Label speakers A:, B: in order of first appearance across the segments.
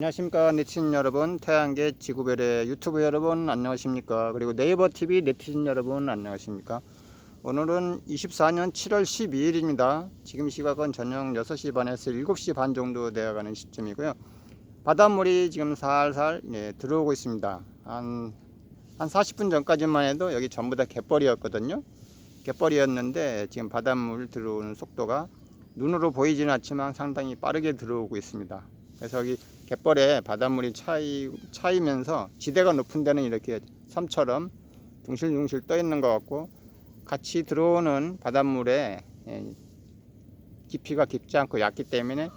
A: 안녕하십니까 네티즌 여러분. 태양계 지구별의 유튜브 여러분 안녕하십니까. 그리고 네이버 TV 네티즌 여러분 안녕하십니까. 오늘은 24년 7월 12일입니다. 지금 시각은 저녁 6시 반에서 7시 반 정도 되어가는 시점이고요. 바닷물이 지금 살살 예, 들어오고 있습니다. 한, 한 40분 전까지만 해도 여기 전부 다 갯벌이었거든요. 갯벌이었는데 지금 바닷물 들어오는 속도가 눈으로 보이지는 않지만 상당히 빠르게 들어오고 있습니다 그래서 여기 갯벌에 바닷물이 차이, 차이면서 지대가 높은 데는 이렇게 섬처럼 둥실둥실 떠 있는 것 같고 같이 들어오는 바닷물에 예, 깊이가 깊지 않고 얕기 때문에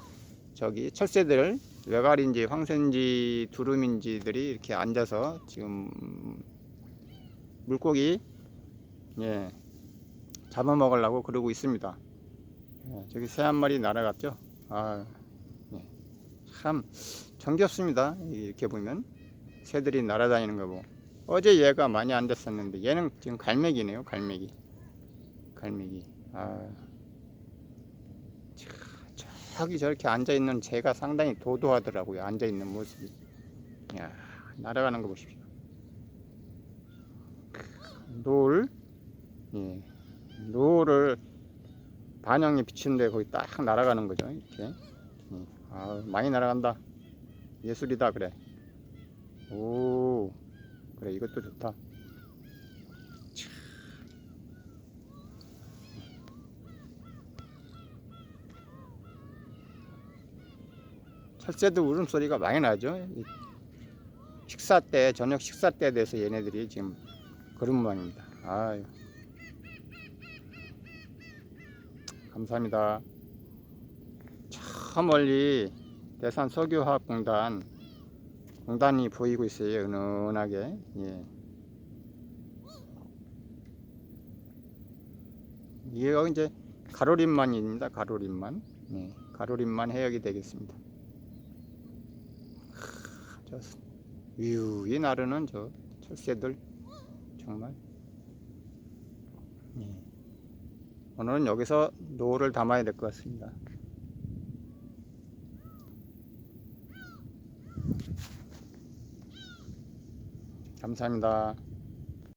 A: 저기 철새들 외갈인지 황새인지 두루미인지들이 이렇게 앉아서 지금 물고기 예, 잡아먹으려고 그러고 있습니다. 예, 저기 새 한 마리 날아갔죠. 아, 예. 참 정겹습니다. 이렇게 보면 새들이 날아다니는 거 보고 어제 얘가 많이 안 됐었는데 얘는 지금 갈매기네요. 갈매기. 갈매기. 아, 참, 저기 저렇게 앉아 있는 새가 상당히 도도하더라고요. 앉아 있는 모습이. 야, 날아가는 거 보십시오. 노을, 예, 노을을 반영이 비치는데 거기 딱 날아가는 거죠. 이렇게. 예. 아, 많이 날아간다. 예술이다 그래. 오, 그래 이것도 좋다. 참. 철새도 울음소리가 많이 나죠. 이 식사 때, 저녁 식사 때에 대해서 얘네들이 지금 그런 모양입니다. 아유. 감사합니다. 저 멀리 대산 석유화학공단 공단이 보이고 있어요. 은은하게. 예. 이게 이제 가로림만입니다. 가로림만. 예. 가로림만 해역이 되겠습니다. 크, 저 위유이 나르는 저 철새들 정말. 예. 오늘은 여기서 노를 담아야 될 것 같습니다. 감사합니다.